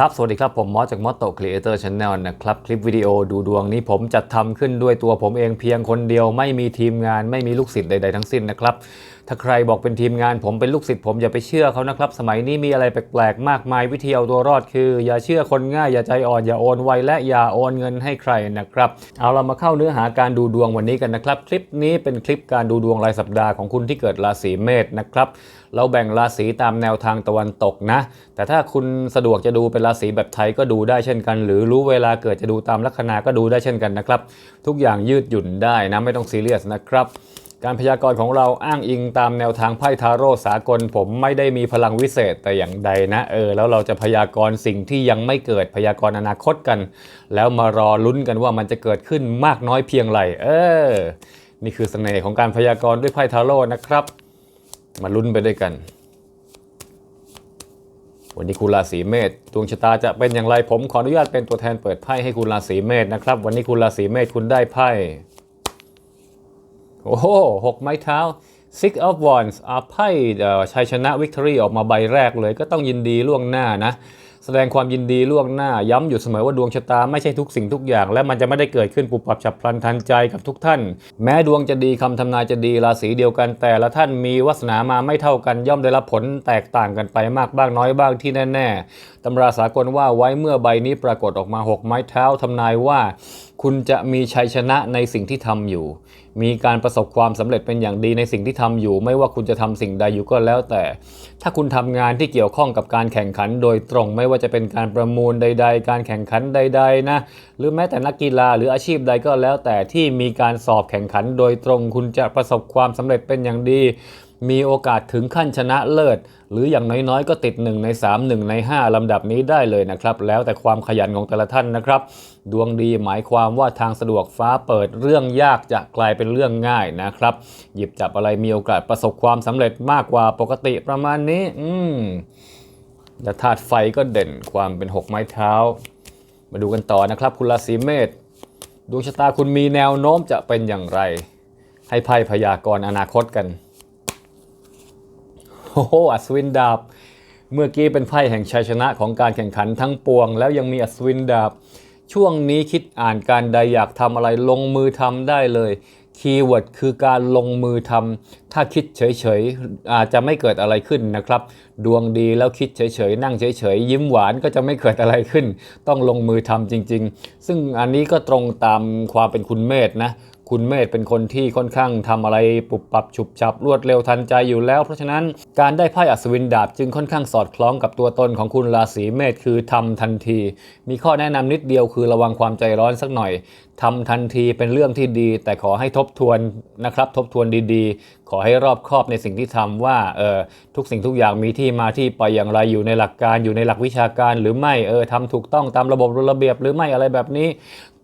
ครับ สวัสดีครับ ผมมอสจากมอสโตครีเอเตอร์ช n แนลนะครับ คลิปวิดีโอดูดวงนี้ผมจัดทำขึ้นด้วยตัวผมเองเพียงคนเดียว ไม่มีทีมงานไม่มีลูกศิษย์ใด ๆ ทั้งสิ้นนะครับ ถ้าใครบอกเป็นทีมงานผมเป็นลูกศิษย์ผมอย่าไปเชื่อเขานะครับ สมัยนี้มีอะไรแปลกๆ มากมายวิธีเอาตัวรอดคือ อย่าเชื่อคนง่ายอย่าใจอ่อนอย่าโอนไวและอย่าโอนเงินให้ใครนะครับ เอาเรามาเข้าเนื้อหาการดูดวงวันนี้กันนะครับ คลิปนี้เป็นคลิปการดูดวงรายสัปดาห์ของคุณที่เกิดราศีเมษนะครับเราแบ่งราศีตามแนวทางตะวันตกนะ แต่ถ้าคุณสะดวกจะดูเป็นราศีแบบไทยก็ดูได้เช่นกัน หรือรู้เวลาเกิดจะดูตามลัคนาก็ดูได้เช่นกันนะครับ ทุกอย่างยืดหยุ่นได้นะไม่ต้องซีเรียสนะครับ การพยากรณ์ของเราอ้างอิงตามแนวทางไพ่ทาโร่สากล ผมไม่ได้มีพลังวิเศษแต่อย่างใดนะเออแล้วเราจะพยากรณ์สิ่งที่ยังไม่เกิดพยากรณ์อนาคตกัน แล้วมารอลุ้นกันว่ามันจะเกิดขึ้นมากน้อยเพียงไรเออ นี่คือเสน่ห์ของการพยากรณ์ด้วยไพ่ทาโร่นะครับ มาลุ้นไปด้วยกัน วันนี้คุณราศีเมษดวงชะตาจะเป็นอย่างไรผมขออนุญาตเป็นตัวแทนเปิดไพ่ให้คุณราศีเมษนะครับ วันนี้คุณราศีเมษคุณได้ไพ่ โอ้โหหกไม้เท้า Six of Wands อาไพ่ชัยชนะ Victory ออกมาใบแรกเลยก็ต้องยินดีล่วงหน้านะ แสดงความยินดีล่วงหน้า ย้ำอยู่เสมอว่าดวงชะตาไม่ใช่ทุกสิ่งทุกอย่าง และมันจะไม่ได้เกิดขึ้นปุบปับฉับพลันทันใจกับทุกท่าน แม้ดวงจะดีคำทำนายจะดีราศีเดียวกันแต่ละท่านมีวาสนามาไม่เท่ากันย่อมได้รับผลแตกต่างกันไปมากบ้างน้อยบ้างที่แน่ ๆตำราสากลว่าไว้เมื่อใบนี้ปรากฏออกมาหกไม้เท้าทำนายว่า คุณจะมีชัยชนะในสิ่งที่ทำอยู่ มีการประสบความสำเร็จเป็นอย่างดีในสิ่งที่ทำอยู่ ไม่ว่าคุณจะทำสิ่งใดอยู่ก็แล้วแต่ ถ้าคุณทำงานที่เกี่ยวข้องกับการแข่งขัน โดยตรงไม่ว่าจะเป็นการประมูลใด ๆ การแข่งขันใด ๆ นะ หรือแม้แต่นักกีฬาหรืออาชีพใดก็แล้วแต่ที่มีการสอบแข่งขัน โดยตรงคุณจะประสบความสำเร็จเป็นอย่างดี มีโอกาสถึงขั้นชนะเลิศ หรืออย่างน้อยๆ ก็ติด 1 ใน 3 1 ใน 5 ลำดับนี้ได้เลยนะครับ แล้วแต่ความขยันของแต่ละท่านนะครับ ดวงดีหมายความว่าทางสะดวกฟ้าเปิดเรื่องยากจะกลายเป็นเรื่องง่ายนะครับ หยิบจับอะไรมีโอกาสประสบความสำเร็จมากกว่าปกติประมาณนี้ อืมและธาตุไฟก็เด่นความเป็น 6 ไม้เท้า มาดูกันต่อนะครับ คุณราศีเมษดวงชะตาคุณมีแนวโน้มจะเป็นอย่างไร ให้ไพ่พยากรณ์อนาคตกัน โอ้โหอัศวินดาบ เมื่อกี้เป็นไพ่แห่งชัยชนะของการแข่งขันทั้งปวง แล้วยังมีอัศวินดาบ ช่วงนี้คิดอ่านการใดอยากทำอะไรลงมือทำได้เลย คีย์เวิร์ดคือการลงมือทำถ้าคิดเฉยๆ อาจจะไม่เกิดอะไรขึ้นนะครับ ดวงดีแล้วคิดเฉยๆ นั่งเฉยๆ ยิ้มหวานก็จะไม่เกิดอะไรขึ้น ต้องลงมือทำจริง ๆ ซึ่งอันนี้ก็ตรงตามความเป็นคุณเมธนะ คุณเมธเป็นคนที่ค่อนข้างทำอะไรปุบปับฉุบฉับรวดเร็วทันใจอยู่แล้ว เพราะฉะนั้นการได้ไพ่อัศวินดาบจึงค่อนข้างสอดคล้องกับตัวตนของคุณราศีเมษคือทำทันที มีข้อแนะนำนิดเดียวคือระวังความใจร้อนสักหน่อย ทำทันทีเป็นเรื่องที่ดี แต่ขอให้ทบทวนนะครับทบทวนดีๆ ขอให้รอบคอบในสิ่งที่ทำว่าเออทุกสิ่งทุกอย่างมีที่มาที่ไปอย่างไรอยู่ในหลักการอยู่ในหลักวิชาการ หรือไม่เออทำถูกต้องตามระบบระเบียบหรือไม่อะไรแบบนี้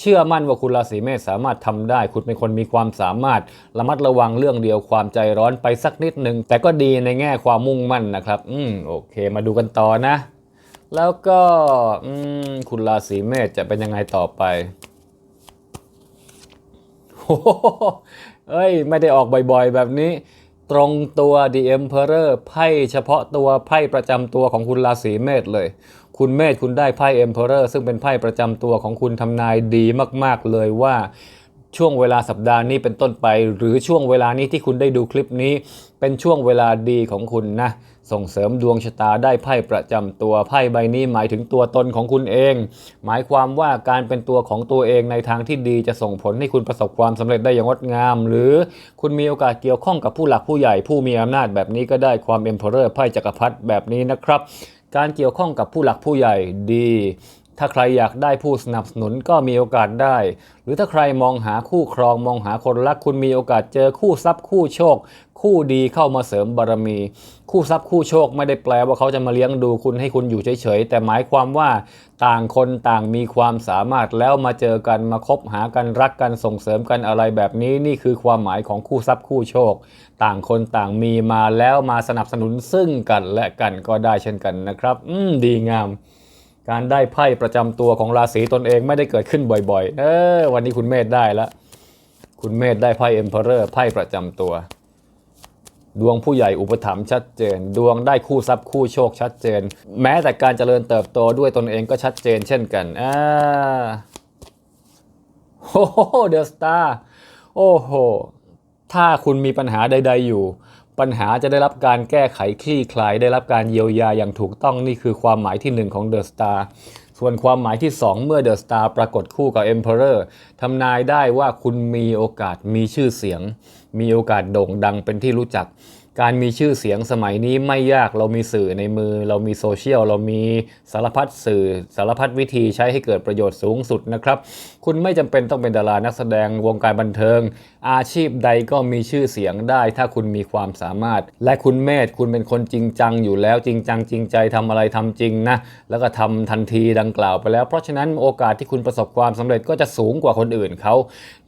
เชื่อมั่นว่าคุณราศีเมษสามารถทำได้ คุณเป็นคนมีความสามารถระมัดระวังเรื่องเดียวความใจร้อนไปสักนิดหนึ่งแต่ก็ดีในแง่ความมุ่งมั่นนะครับอืมโอเค มาดูกันต่อนะ แล้วก็อืมคุณราศีเมษจะเป็นยังไงต่อไป เอ้ย ไม่ได้ออกบ่อยๆ แบบนี้ ตรงตัว The Emperor ไพ่เฉพาะตัวไพ่ประจำตัวของคุณราศีเมษเลย คุณเมษคุณได้ไพ่ Emperor ซึ่งเป็นไพ่ประจำตัวของคุณทำนายดีมากๆเลยว่าช่วงเวลาสัปดาห์นี้เป็นต้นไป หรือช่วงเวลานี้ที่คุณได้ดูคลิปนี้ เป็นช่วงเวลาดีของคุณนะ ส่งเสริมดวงชะตาได้ไพ่ประจำตัวไพ่ใบนี้หมายถึงตัวตนของคุณเอง หมายความว่าการเป็นตัวของตัวเองในทางที่ดีจะส่งผลให้คุณประสบความสำเร็จได้อย่างงดงาม หรือคุณมีโอกาสเกี่ยวข้องกับผู้หลักผู้ใหญ่ผู้มีอำนาจแบบนี้ก็ได้ความเอ็มเพอเรอร์ไพ่จักรพรรดิแบบนี้นะครับการเกี่ยวข้องกับผู้หลักผู้ใหญ่ดี ถ้าใครอยากได้ผู้สนับสนุนก็มีโอกาสได้ หรือถ้าใครมองหาคู่ครองมองหาคนรักคุณมีโอกาสเจอคู่ทรัพย์คู่โชค คู่ดีเข้ามาเสริมบารมี คู่ทรัพย์คู่โชคไม่ได้แปลว่าเขาจะมาเลี้ยงดูคุณให้คุณอยู่เฉยๆแต่หมายความว่าต่างคนต่างมีความสามารถแล้วมาเจอกันมาคบหากันรักกันส่งเสริมกันอะไรแบบนี้นี่คือความหมายของคู่ทรัพย์คู่โชค ต่างคนต่างมีมาแล้วมาสนับสนุนซึ่งกันและกันก็ได้เช่นกันนะครับ อืมดีงาม การได้ไพ่ประจำตัวของราศีตนเองไม่ได้เกิดขึ้นบ่อยๆ เออวันนี้คุณเมธได้ล้วคุณเมธได้ไพ่เอ็มเพอเรอร์ไพ่ประจำตัว ดวงผู้ใหญ่อุปถัมภ์ชัดเจน ดวงได้คู่ทรัพย์คู่โชคชัดเจน แม้แต่การเจริญเติบโตด้วยตนเองก็ชัดเจนเช่นกันอ่าโอ้โหเดอะสตาร์โอ้โหถ้าคุณมีปัญหาใด ๆอยู่ ปัญหาจะได้รับการแก้ไขคลี่คลาย ได้รับการเยียวยาอย่างถูกต้องนี่คือความหมายที่หนึ่งของเดอะสตาร์ส่วนความหมายที่ 2 เมื่อเดอะสตาร์ปรากฏคู่กับ Emperor ทำนายได้ว่าคุณมีโอกาสมีชื่อเสียง มีโอกาสโด่งดังเป็นที่รู้จัก การมีชื่อเสียงสมัยนี้ไม่ยากเรามีสื่อในมือ เรามีโซเชียล เรามีสารพัดสื่อ สารพัดวิธีใช้ให้เกิดประโยชน์สูงสุดนะครับ คุณไม่จำเป็นต้องเป็นดารานักแสดงวงการบันเทิงอาชีพใดก็มีชื่อเสียงได้ ถ้าคุณมีความสามารถ และคุณเมธคุณเป็นคนจริงจังอยู่แล้วจริงจังจริงใจทำอะไรทำจริงนะ แล้วก็ทำทันทีดังกล่าวไปแล้ว เพราะฉะนั้นโอกาสที่คุณประสบความสำเร็จก็จะสูงกว่าคนอื่นเขา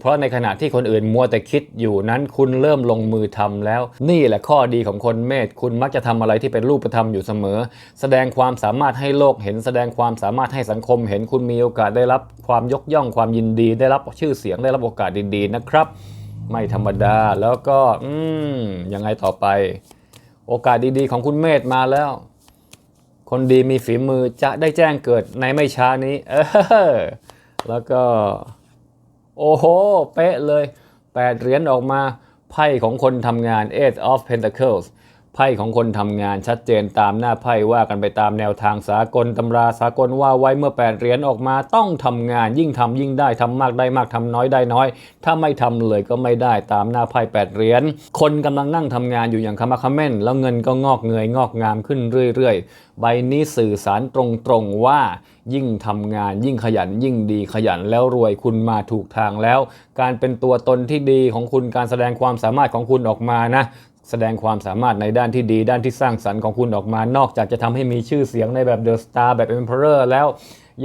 เพราะในขณะที่คนอื่นมัวแต่คิดอยู่นั้นคุณเริ่มลงมือทำแล้ว นี่แหละข้อดีของคนเมธคุณมักจะทำอะไรที่เป็นรูปธรรมอยู่เสมอ แสดงความสามารถให้โลกเห็นแสดงความสามารถให้สังคมเห็นคุณมีโอกาสได้รับความยกย่องความยินดี ได้รับชื่อเสียงได้รับโอกาสดีๆนะครับ ไม่ธรรมดาแล้วก็อืมยังไงต่อไป โอกาสดีๆ ของคุณเมธมาแล้ว คนดีมีฝีมือจะได้แจ้งเกิดในไม่ช้านี้เออแล้วก็ โอ้โห เป๊ะเลย8เหรียญออกมาไพ่ของคนทำงาน Eight of Pentacles ไพ่ของคนทำงานชัดเจนตามหน้าไพ่ว่ากันไปตามแนวทางสากลตำราสากลว่าไว้เมื่อ8เหรียญออกมาต้องทำงาน ยิ่งทำยิ่งได้ทำมากได้มากทำน้อยได้น้อย ถ้าไม่ทำเลยก็ไม่ได้ตามหน้าไพ่8เหรียญคนกำลังนั่งทำงานอยู่อย่างคำคเม่นแล้วเงินก็งอกเงยงอกงามขึ้นเรื่อยๆ ใบนี้สื่อสารตรงๆว่ายิ่งทำงานยิ่งขยันยิ่งดีขยันแล้วรวยคุณมาถูกทางแล้ว การเป็นตัวตนที่ดีของคุณการแสดงความสามารถของคุณออกมานะ แสดงความสามารถในด้านที่ดี ด้านที่สร้างสรรค์ของคุณออกมา นอกจากจะทำให้มีชื่อเสียงในแบบเดอะสตาร์แบบ Emperor แล้ว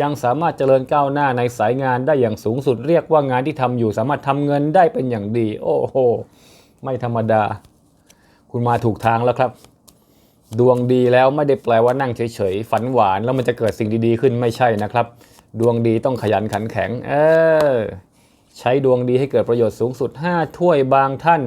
ยังสามารถเจริญก้าวหน้าในสายงานได้อย่างสูงสุดเรียกว่างานที่ทำอยู่สามารถทำเงินได้เป็นอย่างดี โอ้โห ไม่ธรรมดา คุณมาถูกทางแล้วครับ ดวงดีแล้วไม่ได้แปลว่านั่งเฉยๆฝันหวานแล้วมันจะเกิดสิ่งดีๆขึ้นไม่ใช่นะครับ ดวงดีต้องขยันขันแข็ง เออ ใช้ดวงดีให้เกิดประโยชน์สูงสุด 5 ถ้วยบางท่าน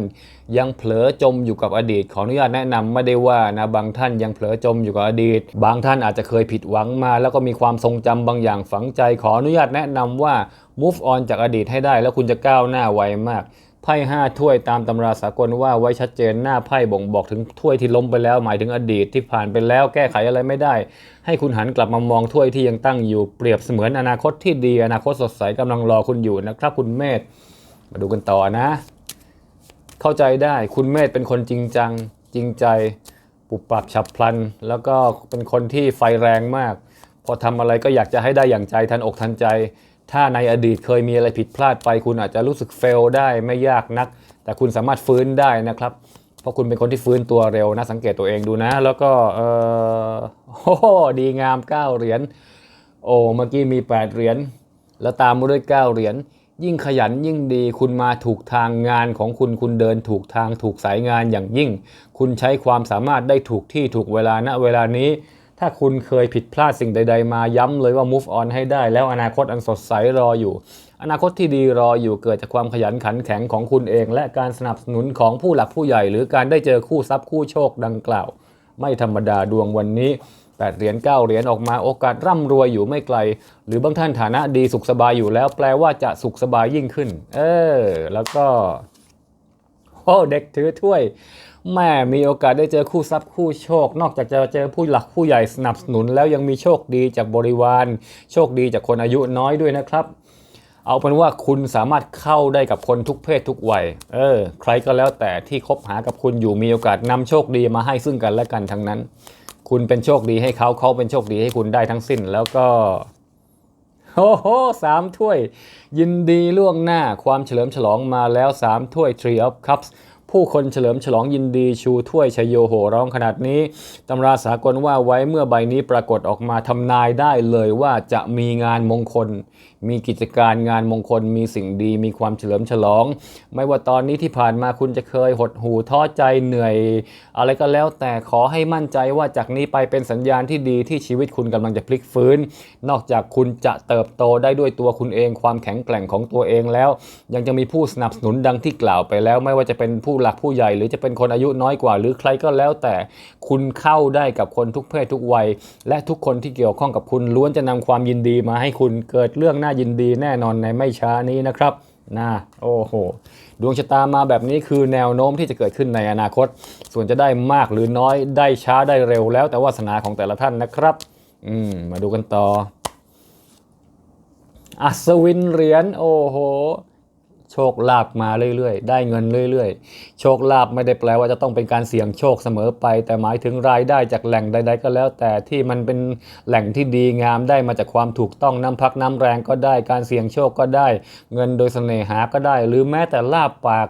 ยังเผลอจมอยู่กับอดีต ขออนุญาตแนะนำไม่ได้ว่านะบางท่านยังเผลอจมอยู่กับอดีต บางท่านอาจจะเคยผิดหวังมา แล้วก็มีความทรงจำบางอย่างฝังใจ ขออนุญาตแนะนำว่า move on จากอดีตให้ได้ แล้วคุณจะก้าวหน้าไวมาก ไพ่ห้าถ้วยตามตำราสากลว่าไว้ชัดเจนหน้าไพ่บ่งบอกถึงถ้วยที่ล้มไปแล้ว หมายถึงอดีตที่ผ่านไปแล้วแก้ไขอะไรไม่ได้ ให้คุณหันกลับมามองถ้วยที่ยังตั้งอยู่เปรียบเสมือนอนาคตที่ดี อนาคตสดใสกำลังรอคุณอยู่นะครับ คุณเมธมาดูกันต่อนะ เข้าใจได้คุณเมธเป็นคนจริงจังจริงใจปุบปรับฉับพลัน แล้วก็เป็นคนที่ไฟแรงมาก พอทำอะไรก็อยากจะให้ได้อย่างใจทันอกทันใจ ถ้าในอดีตเคยมีอะไรผิดพลาดไป คุณอาจจะรู้สึกเฟลได้ไม่ยากนัก แต่คุณสามารถฟื้นได้นะครับ เพราะคุณเป็นคนที่ฟื้นตัวเร็วนะ สังเกตตัวเองดูนะ แล้วก็เออโอ้โหดีงาม 9 เหรียญโอ้เมื่อกี้มี 8 เหรียญแล้วตามมาด้วย 9 เหรียญยิ่งขยันยิ่งดีคุณมาถูกทางงานของคุณคุณเดินถูกทางถูกสายงานอย่างยิ่ง คุณใช้ความสามารถได้ถูกที่ถูกเวลาณเวลานี้ ถ้าคุณเคยผิดพลาดสิ่งใด ๆ มาย้ำเลยว่า move on ให้ได้ แล้วอนาคตอันสดใสรออยู่ อนาคตที่ดีรออยู่เกิดจากความขยันขันแข็งของคุณเอง และการสนับสนุนของผู้หลักผู้ใหญ่ หรือการได้เจอคู่ทรัพย์คู่โชคดังกล่าว ไม่ธรรมดาดวงวันนี้8เหรียญ9เหรียญออกมาโอกาสร่ำรวยอยู่ไม่ไกล หรือบางท่านฐานะดีสุขสบายอยู่แล้ว แปลว่าจะสุขสบายยิ่งขึ้น เออ แล้วก็โอ้เด็กถือถ้วย แม่มีโอกาสได้เจอคู่ทรัพย์คู่โชค นอกจากจะเจอผู้หลักผู้ใหญ่สนับสนุน แล้วยังมีโชคดีจากบริวาร โชคดีจากคนอายุน้อยด้วยนะครับ เอาเป็นว่าคุณสามารถเข้าได้กับคนทุกเพศทุกวัย เออ ใครก็แล้วแต่ที่คบหากับคุณอยู่มีโอกาสนำโชคดีมาให้ซึ่งกันและกันทั้งนั้น คุณเป็นโชคดีให้เขาเขาเป็นโชคดีให้คุณได้ทั้งสิ้นแล้วก็โอ้โหสามถ้วย ยินดีล่วงหน้าความเฉลิมฉลองมาแล้วสามถ้วย Tree of Cups ผู้คนเฉลิมฉลองยินดีชูถ้วยชยโยโหร้องขนาดนี้ตำราสากลว่าไว้เมื่อใบนี้ปรากฏออกมาทำนายได้เลยว่าจะมีงานมงคล มีกิจการงานมงคล มีสิ่งดี มีความเฉลิมฉลอง ไม่ว่าตอนนี้ที่ผ่านมาคุณจะเคยหดหู่ท้อใจเหนื่อย อะไรก็แล้วแต่ขอให้มั่นใจว่าจากนี้ไปเป็นสัญญาณที่ดีที่ชีวิตคุณกำลังจะพลิกฟื้น นอกจากคุณจะเติบโตได้ด้วยตัวคุณเอง ความแข็งแกร่งของตัวเองแล้ว ยังจะมีผู้สนับสนุนดังที่กล่าวไปแล้ว ไม่ว่าจะเป็นผู้หลักผู้ใหญ่ หรือจะเป็นคนอายุน้อยกว่า หรือใครก็แล้วแต่คุณเข้าได้กับคนทุกเพศทุกวัย และทุกคนที่เกี่ยวข้องกับคุณล้วนจะนำความยินดีมาให้คุณเกิดเรื่องน่ายินดีแน่นอนในไม่ช้านี้นะครับนะโอ้โห ดวงชะตามาแบบนี้คือแนวโน้มที่จะเกิดขึ้นในอนาคต ส่วนจะได้มากหรือน้อยได้ช้าได้เร็วแล้วแต่วาสนาของแต่ละท่านนะครับ อืม มาดูกันต่อ อัศวินเหรียญโอ้โห โชคลาภมาเรื่อยๆ ได้เงินเรื่อยๆ โชคลาภไม่ได้แปลว่าจะต้องเป็นการเสี่ยงโชคเสมอไป แต่หมายถึงรายได้จากแหล่งใด ๆ ก็แล้ว แต่ที่มันเป็นแหล่งที่ดีงามได้มาจากความถูกต้องน้ำพักน้ำแรงก็ได้ การเสี่ยงโชคก็ได้ เงินโดยเสน่หาก็ได้ หรือแม้แต่ลาบปาก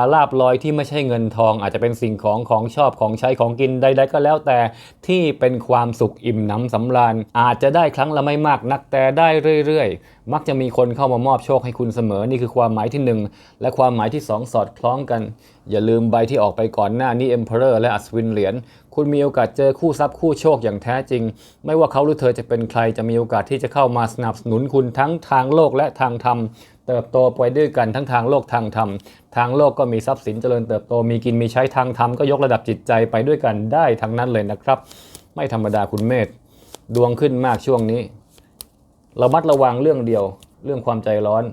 าลาบลอยที่ไม่ใช่เงินทอง อาจจะเป็นสิ่งของของชอบของใช้ของกินใด ๆ ก็แล้วแต่ที่เป็นความสุขอิ่มหนำสำราญอาจจะได้ครั้งละไม่มากนักแต่ได้เรื่อยๆ มักจะมีคนเข้ามามอบโชคให้คุณเสมอนี่คือความหมายที่หนึ่งและความหมายที่สองสอดคล้องกัน อย่าลืมใบที่ออกไปก่อนหน้านี้ Emperor และอัศวินเหรียญคุณมีโอกาสเจอคู่ทรัพย์คู่โชคอย่างแท้จริง ไม่ว่าเขาหรือเธอจะเป็นใครจะมีโอกาสที่จะเข้ามาสนับสนุนคุณทั้งทางโลกและทางธรรมเติบโตไปด้วยกันทั้งทางโลกทางธรรม ทางโลกก็มีทรัพย์สินเจริญเติบโตมีกินมีใช้ทางธรรมก็ยกระดับจิตใจไปด้วยกันได้ทั้งนั้นเลยนะครับ ไม่ธรรมดาคุณเมธดวงขึ้นมากช่วงนี้ระมัดระวังเรื่องเดียว เรื่องความใจร้อน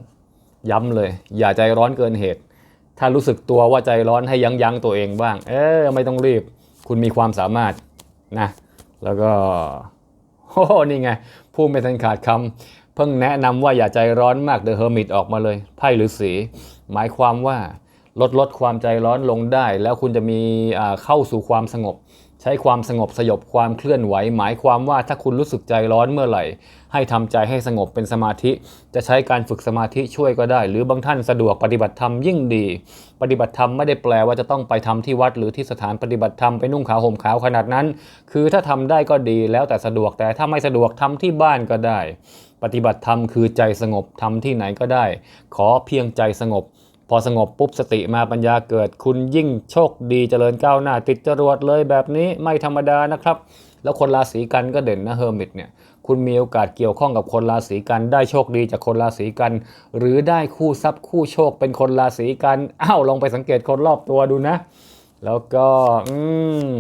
ย้ำเลย อย่าใจร้อนเกินเหตุ ถ้ารู้สึกตัวว่าใจร้อนให้ยั้งยั้งตัวเองบ้าง เออไม่ต้องรีบ คุณมีความสามารถนะ แล้วก็โอ้โหนี่ไงผู้ไม่ทันขาดคำเพิ่งแนะนำว่าอย่าใจร้อนมากเดอะเฮอร์มิตออกมาเลยไพ่หรือสีหมายความว่าลดลดความใจร้อนลงได้ แล้วคุณจะมีเข้าสู่ความสงบ ใช้ความสงบสยบความเคลื่อนไหว หมายความว่าถ้าคุณรู้สึกใจร้อนเมื่อไหร่ ให้ทำใจให้สงบเป็นสมาธิ จะใช้การฝึกสมาธิช่วยก็ได้ หรือบางท่านสะดวกปฏิบัติธรรมยิ่งดี ปฏิบัติธรรมไม่ได้แปลว่าจะต้องไปทำที่วัด หรือที่สถานปฏิบัติธรรมไปนุ่งขาวห่มขาวขนาดนั้น คือถ้าทำได้ก็ดีแล้วแต่สะดวกแต่ถ้าไม่สะดวกทำที่บ้านก็ได้ ปฏิบัติธรรมคือใจสงบทำที่ไหนก็ได้ ขอเพียงใจสงบ พอสงบปุ๊บสติมาปัญญาเกิด คุณยิ่งโชคดีเจริญก้าวหน้า ติดจรวดเลยแบบนี้ไม่ธรรมดานะครับ แล้วคนราศีกันก็เด่นนะเฮอร์มิตเนี่ยคุณมีโอกาสเกี่ยวข้องกับคนราศีกันได้โชคดีจากคนราศีกัน หรือได้คู่ทรัพย์คู่โชคเป็นคนราศีกันอ้าวลองไปสังเกตคนรอบตัวดูนะ แล้วก็อืม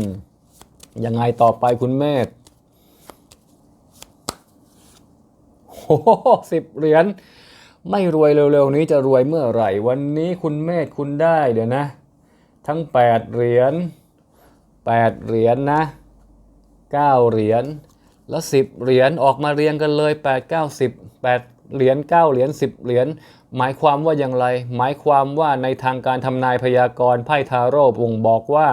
ยังไงต่อไปคุณเมธโอ้สิบเหรียญ ไม่รวยเร็วๆนี้จะรวยเมื่อไหร่ วันนี้คุณเมธคุณได้เดี๋ยวนะ ทั้ง 8 เหรียญ8เหรียญนะ9 เหรียญแล้ว10 เหรียญออกมาเรียงกันเลย 8 9 10 8 เหรียญ9เหรียญ10 เหรียญหมายความว่าอย่างไร หมายความว่าในทางการทำนายพยากรณ์ไพ่ทาโร่บ่งบอกว่า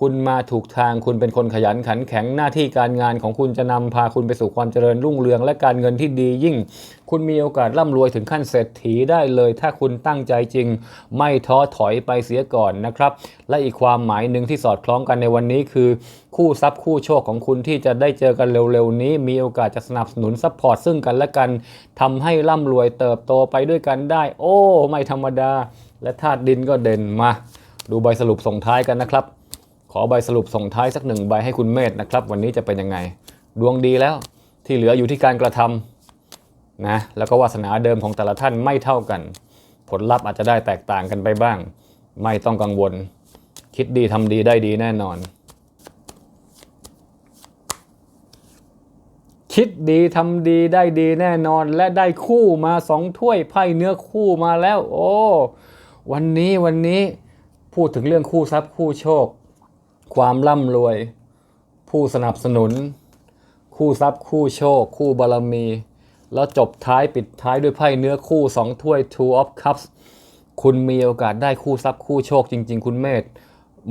คุณมาถูกทางคุณเป็นคนขยันขันแข็งหน้าที่การงานของคุณจะนำพาคุณไปสู่ความเจริญรุ่งเรือง และการเงินที่ดียิ่ง คุณมีโอกาสร่ำรวยถึงขั้นเศรษฐีได้เลย ถ้าคุณตั้งใจจริง ไม่ท้อถอยไปเสียก่อนนะครับ และอีกความหมายหนึ่งที่สอดคล้องกันในวันนี้คือ คู่ทรัพย์คู่โชคของคุณที่จะได้เจอกันเร็วๆนี้ มีโอกาสจะสนับสนุนซัพพอร์ตซึ่งกันและกันทำให้ร่ำรวยเติบโตไปด้วยกันได้ โอ้ ไม่ธรรมดา และธาตุดินก็เด่นมา ดูใบสรุปส่งท้ายกันนะครับ ขอใบสรุปส่งท้ายสักหนึ่งใบให้คุณเมธนะครับ วันนี้จะเป็นยังไง ดวงดีแล้วที่เหลืออยู่ที่การกระทำนะแล้วก็วาสนาเดิมของแต่ละท่านไม่เท่ากัน ผลลัพธ์อาจจะได้แตกต่างกันไปบ้าง ไม่ต้องกังวล คิดดีทำดีได้ดีแน่นอน คิดดีทำดีได้ดีแน่นอน และได้คู่มาสองถ้วยไพ่เนื้อคู่มาแล้ว โอ้วันนี้วันนี้พูดถึงเรื่องคู่ทรัพย์คู่โชค ความร่ำรวย ผู้สนับสนุน คู่ทรัพย์คู่โชค คู่บารมี แล้วจบท้ายปิดท้ายด้วยไพ่เนื้อคู่สองถ้วย Two of Cups คุณมีโอกาสได้คู่ทรัพย์คู่โชคจริง ๆ คุณเมธ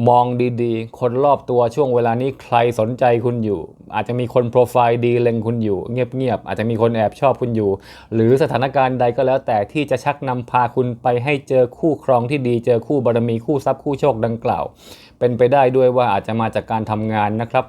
มองดีๆ คนรอบตัวช่วงเวลานี้ใครสนใจคุณอยู่ อาจจะมีคนโปรไฟล์ดีเล็งคุณอยู่ เงียบๆอาจจะมีคนแอบชอบคุณอยู่ หรือสถานการณ์ใดก็แล้วแต่ที่จะชักนำพาคุณไปให้เจอคู่ครองที่ดี เจอคู่บารมีคู่ทรัพย์คู่โชคดังกล่าว เป็นไปได้ด้วยว่าอาจจะมาจากการทำงานนะครับ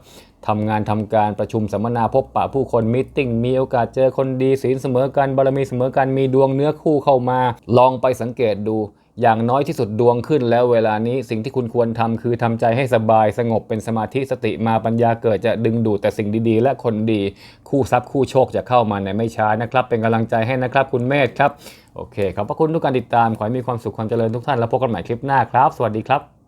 ทำงานทำการประชุมสัมมนาพบปะผู้คนมิ팅มีโอกาสเจอคนดีศีลเสมอกันบารมีเสมอกันมีดวงเนื้อคู่เข้ามา ลองไปสังเกตดู อย่างน้อยที่สุดดวงขึ้นแล้วเวลานี้สิ่งที่คุณควรทำคือทำใจให้สบายสงบเป็นสมาธิสติมาปัญญาเกิดจะดึงดูดแต่สิ่งดีๆ และคนดี คู่ทรัพย์คู่โชคจะเข้ามาในไม่ช้านะครับ เป็นกำลังใจให้นะครับคุณเมธครับโอเคขอบพระคุณทุกการติดตามขอให้มีความสุขความเจริญทุกท่านแล้วพบกันใหม่คลิปหน้าครับ สวัสดีครับ